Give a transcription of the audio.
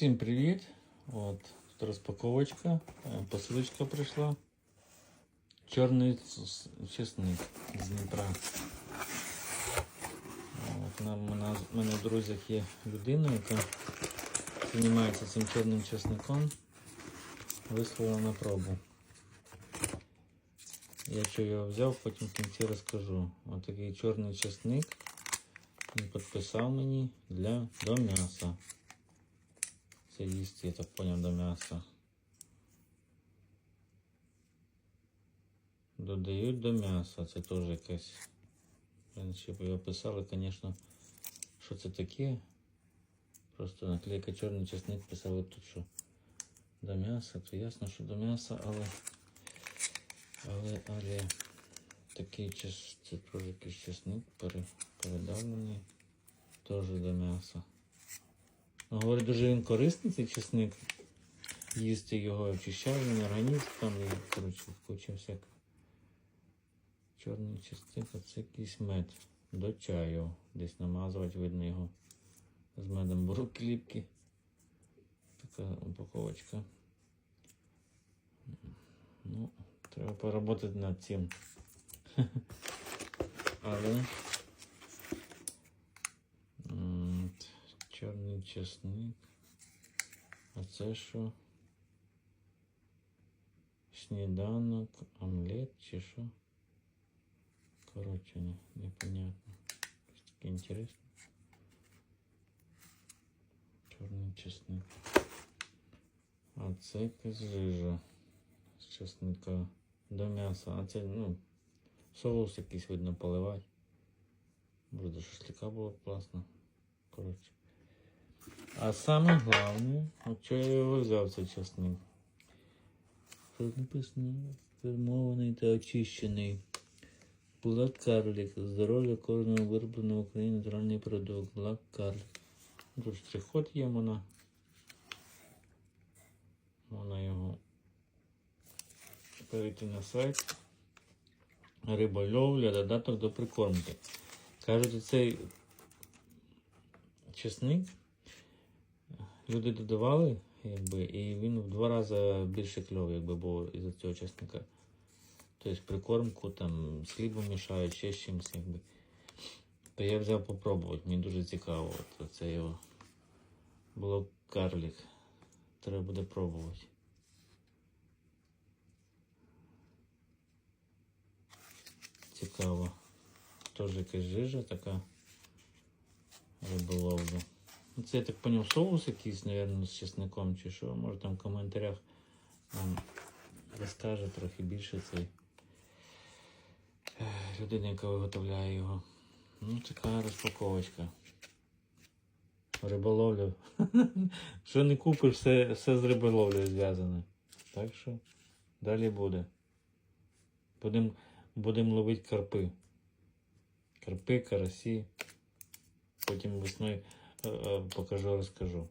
Всім привіт! От, тут розпаковочка. Е, Посилочка прийшла. Чорний чесник з Дніпра. От, нам, нас, у мене в друзях є людина, яка займається цим чорним чесником. Вислала на пробу. Я що його взяв, потім в кінці розкажу. Ось такий чорний чесник. Він підписав мені для до м'яса. Це їсти, я так поняв, до м'яса. Додають до м'яса, це теж якесь. Раніше б його писали, звісно, що це таке. Просто наклейка чорний чесник писали тут, що до м'яса, то ясно, що до м'яса, але. Але, але такий чес, це теж якийсь чесник пере, передавлений. Теж до м'яса. Говорить, дуже він корисний цей чесник. Їсти його очищає він організм там і коротше куча всяка. Чорний чесник, а це якийсь мед. До чаю. Десь намазувати, видно його. З медом беру кліпки. Така упаковочка. Ну, треба поработати над цим. Але. Чесник. А це що? Сніданок, омлет чи що? Коротше, не, непонятно. Таке інтересне. Чорний чесник. А це якась жижа з чесника до м'яса. А це, ну, соус якийсь видно поливати. Може до шашлика було б класно. Коротше. А саме головне, от що я його взяв цей часник. Тут написано? Фірмований та очищений. Блак карлік. Здоров'я кожного виробленого в Україні натуральний продукт. Блак карлік. Тут штрих-код є вона. Вона його перейти на сайт. Рибольовля, додаток до прикормки. Кажуть, цей чесник люди додавали, якби, і він в два рази більше кльов, якби було із цього чесника. Тобто прикормку там з хлібом мішають, ще з чимось, якби. То я взяв попробувати, мені дуже цікаво. Це його було карлік. Треба буде пробувати. Цікаво. Теж якась жижа така риболовля. Це я так поняв соус якийсь, мабуть, з чесником чи що. Може там в коментарях нам розкаже трохи більше цей е, людина, яка виготовляє його. Ну, така розпаковочка. Риболовлю. Що не купиш, все, все з риболовлею зв'язане. Так що далі буде. Будемо будем ловити карпи. Карпи, карасі. Потім весною покажу, розкажу.